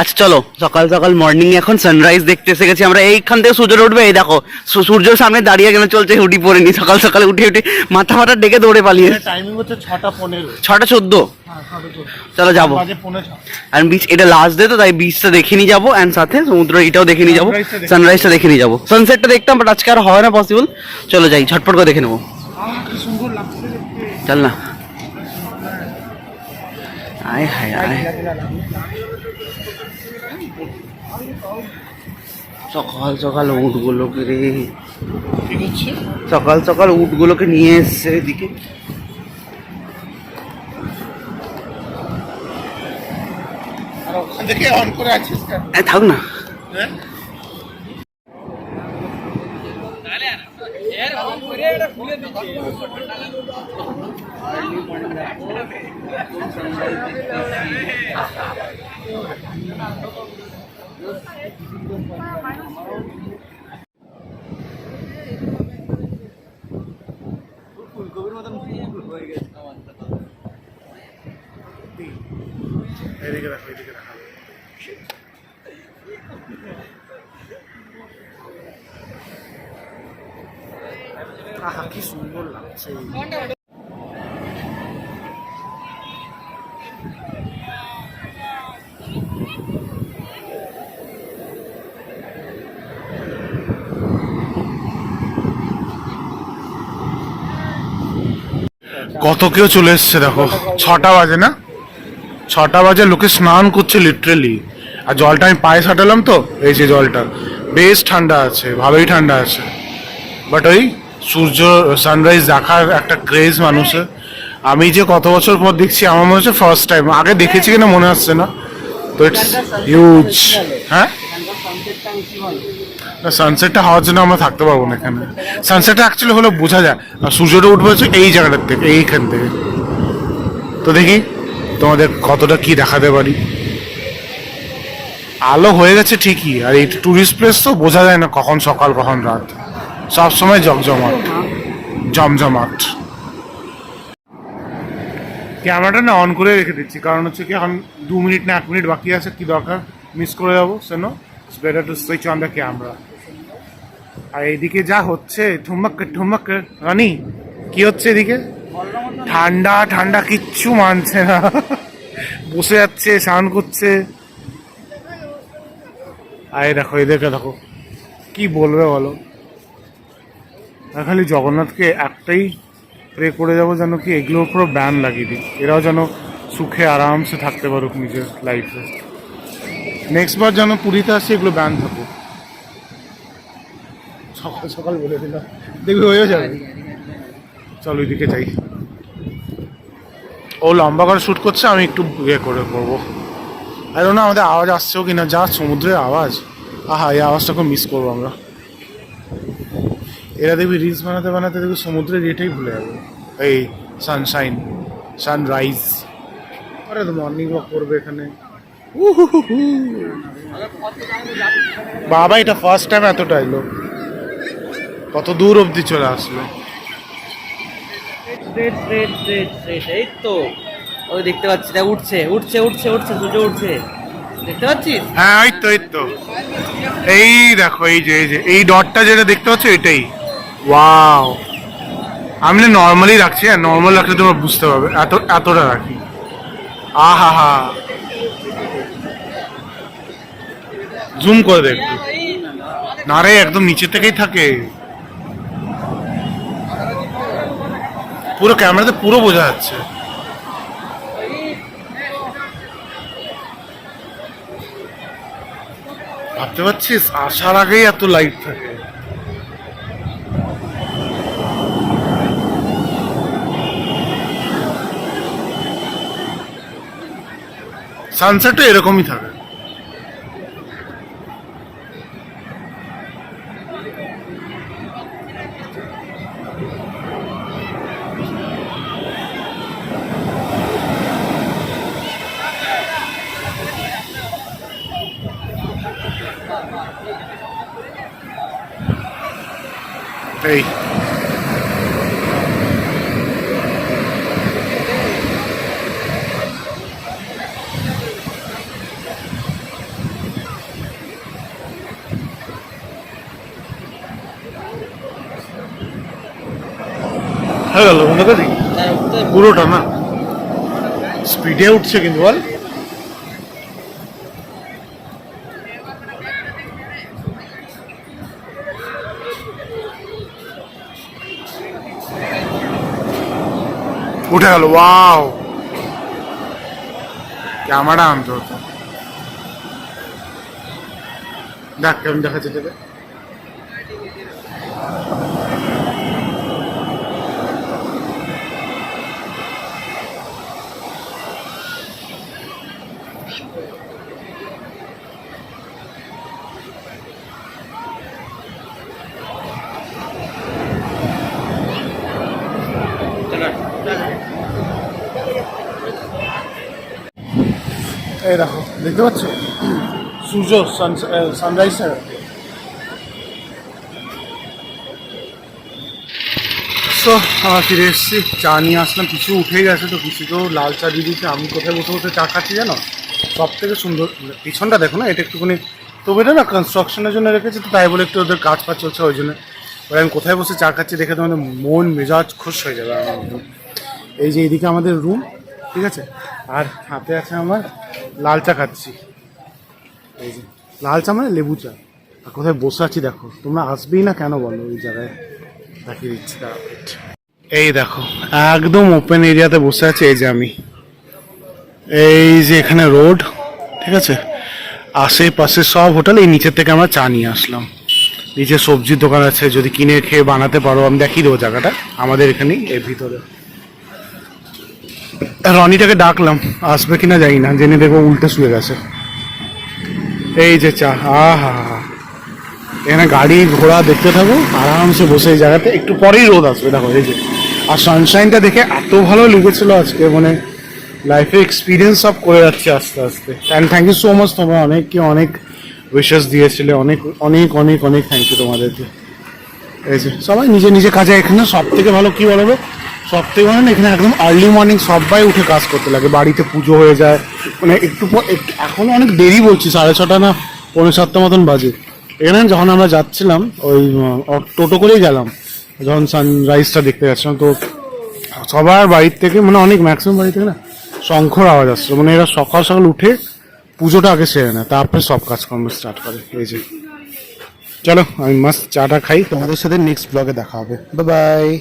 আচ্ছা চলো। সকাল সকাল মর্নিং এখন সানরাইজ দেখতে এসে গেছি। আমরা এইখান থেকে সূর্য উঠবে এই দেখো সূর্যের সামনে দাঁড়িয়ে কেন চলছে হুডি পরে নি। সকাল সকালে উঠে উঠে মাথা ফাটা ডেকে দৌড়ে পালিয়ে টাইমিং হচ্ছে ছটা পনেরো। ছটা চোদ্দ। হ্যাঁ চলো যাব। আর বিচ এটা লাস্ট ডে তো তাই বিচটা দেখে নিয়ে যাব অ্যান্ড সাথে সমুদ্র এটাও দেখে নিয়ে যাব। সানরাইজটা দেখে নিয়ে যাব। সানসেটটা দেখতাম বাট আজকে আর হয় না পসিবল চলো যাই ঝটপট করে দেখে নেব। চল না। আয় হায় আয়। সকাল সকাল উটগুলোকে রে। সকাল সকাল উটগুলোকে নিয়ে এসছে এদিকে। থাক না। অন করে আছিস কেন এ, থাক না হ্যাঁ? এদিকে রাখো এদিকে রাখো আহা কি সুন্দর লাগছে কত কেউ চলে এসছে দেখো, ছটা বাজে না? ছটা বাজে লোকে স্নান করছে লিটারেলি আর জলটা আমি পায়ে সাটালাম তো, এই যে জলটা। বেশ ঠান্ডা আছে, ভালোই ঠান্ডা আছে। বাট ওই সূর্য সানরাইজ দেখার একটা ক্রেজ মানুষের। আমি যে কত বছর পর দেখছি, আমার মনে হচ্ছে ফার্স্ট টাইম আগে দেখেছি কিনা মনে আসছে না। তো ইটস হিউজ হ্যাঁ? না সানসেটটা হওয়ার জন্য আমরা থাকতে পারব না এখানে। সানসেটটা অ্যাকচুয়ালি হলে বোঝা যায়। আর সূর্যটা উঠবে হচ্ছে এই জায়গাটার থেকে এইখান থেকে। তো দেখি তোমাদের কতটা কি দেখাতে পারি। আলো হয়ে গেছে ঠিকই, আর এই টুরিস্ট প্লেস তো বোঝা যায় না কখন সকাল, কখন রাত। সব সময় জমজমাট। জমজমাট। ক্যামেরাটা না অন করে রেখে দিচ্ছি। কারণ হচ্ছে কি, এখন দু মিনিট না এক মিনিট বাকি আছে, কি দরকার? মিস করে যাব, Sen. Better to switch on the camera আর এইদিকে যা হচ্ছে, ঠুমক ঠুমক, রানি, কি হচ্ছে এদিকে? ঠান্ডা ঠান্ডা, কিচ্ছু মানছে না। বসে যাচ্ছে, স্নান করছে। আরে দেখো, এদেরকে দেখো। কি বলবে বলো? খালি জগন্নাথকে একটাই প্রে করে যাব যেন কি এগুলোর পুরো ব্যান লাগিয়ে দিই। এরাও যেন সুখে, আরামসে থাকতে পারুক নিজের লাইফে নেক্সট বার যেন পুরীতে আসে, এগুলো ব্যান থাকুক। সকাল সকাল বলে দিলাম। দেখবি হয়েও যাবে। চলো ওইদিকে যাই। ও লম্বা করে শ্যুট করছে, আমি একটু ইয়ে করে করব। আর না, আমাদের আওয়াজ আসছেও কিনা? যা সমুদ্রের আওয়াজ। আহা, এই আওয়াজটা খুব মিস করব আমরা। এরা দেখবি রিলস বানাতে বানাতে দেখবি সমুদ্রের এটাই ভুলে যাবে। এই সানশাইন সানরাইজ আরে তো মর্নিং ওয়াক করবে এখানে। বাবা এটা ফার্স্ট টাইম এতটা এলো কত দূর অবধি চলে আসলো। এই তো। ওই দেখতে পাচ্ছি দেখ উঠছে উঠছে উঠছে উঠছে সূর্য উঠছে। দেখতে পাচ্ছিস? হ্যাঁ এই তো এই তো। এই দেখো এই যে এই যে এই ডটটা যেটা দেখতে পাচ্ছ এটাই। ওয়াও আমি না নর্মালি রাখছি হ্যাঁ নর্মাল রাখলে তোমরা বুঝতে পারবে এত এতটা রাখি। আহা হা জুম করে দে একটু। না রে একদম নিচে থেকেই থাকে। পুরো ক্যামেরাতে পুরো বোঝা যাচ্ছে। ভাবতে পারছিস? আসার আগেই এত লাইট থাকে। সানসেটও এরকমই থাকে। এই। হয়ে গেল, বন্ধ করে পুরোটা না। স্পিডে উঠছে কিন্তু, বল। উঠে গেল, ওয়াও। ক্যামেরা আনতে হতো। দেখ কেমন দেখাচ্ছে এই দেখো, দেখতে পাচ্ছ? সূর্য সানরাইজটা তো আমার ফিরে এসেছি, চা নিয়ে আসলাম, কিছু উঠে গেছে তো, কিছু তো লাল চা দিয়ে দিচ্ছে আমি কোথায় বসে বসে চা খাচ্ছি জানো? সব থেকে সুন্দর পিছনটা দেখো না, এটা একটুখানি তবু এটা না কনস্ট্রাকশনের জন্য রেখেছে, তো তাই বলে একটু ওদের কাজ ফাজ চলছে ওই জন্য। এবার আমি কোথায় বসে চা খাচ্ছি দেখে তোমাদের মন মেজাজ খুশ হয়ে যাবে আমার এই যে এইদিকে আমাদের রুম ঠিক আছে? আর হাতে আছে আমার লাল চা খাচ্ছি। এই যে, লাল চা মানে লেবু চা। আর কোথায় বসে আছি দেখো, তোমরা আসবেই না কেন বলো ওই জায়গায়? দেখিয়ে দিচ্ছি এই দেখো, একদম ওপেন এরিয়াতে বসে আছি, এই যে আমি। এই যে এখানে রোড ঠিক আছে? আশেপাশে সব হোটেল এই নিচের থেকে আমরা চা নিয়ে আসলাম। নিচে সবজির দোকান আছে, যদি কিনে খেয়ে বানাতে পারো, আমি দেখিয়ে দেবো জায়গাটা। আমাদের এখানেই, এর ভিতরে। রনিটাকে ডাকলাম, আসবে কিনা জানি না, জেনে দেখব উল্টে শুয়ে গেছে। এই যে চা হা হা হা এখানে গাড়ি ঘোড়া দেখতে থাকো, আরামসে বসে এই জায়গাতে। একটু পরেই রোদ আসবে, দেখো, এই যে। আর সানশাইনটা দেখে এত ভালো লেগেছিল আজকে মানে লাইফে এক্সপিরিয়েন্স সব করে যাচ্ছে আস্তে আস্তে। And thank you so much তোমরা অনেককে অনেক উইশেস দিয়েছিলে, অনেক অনেক অনেক অনেক থ্যাংক ইউ তোমাদেরকে। এই যে, সবাই নিজে নিজে কাজে এখানে সব থেকে ভালো কী বলবে সব থেকে ভালো না, এখানে একদম আর্লি মর্নিং সবাই উঠে কাজ করতে লাগে, বাড়িতে পুজো হয়ে যায়। মানে একটু পর একটু- এখনও অনেক দেরি বলছি, সাড়ে ছটা না, পৌনে সাতটা মতন বাজে। এখানে যখন আমরা যাচ্ছিলাম, ওই টোটো করেই গেলাম, যখন সানরাইজটা দেখতে যাচ্ছিলাম, তো সবার বাড়ির থেকে মানে অনেক ম্যাক্সিমাম বাড়ি থেকে না, শঙ্খর আওয়াজ আসছে মানে এরা সকাল সকাল উঠে পুজোটা আগে সেরে নেয়, তারপরে সব কাজকর্ম স্টার্ট করে, এই যে। চলো, আমি মাস্ট চাটা খাই, তোমাদের সাথে নেক্সট ব্লগে দেখা হবে। বাই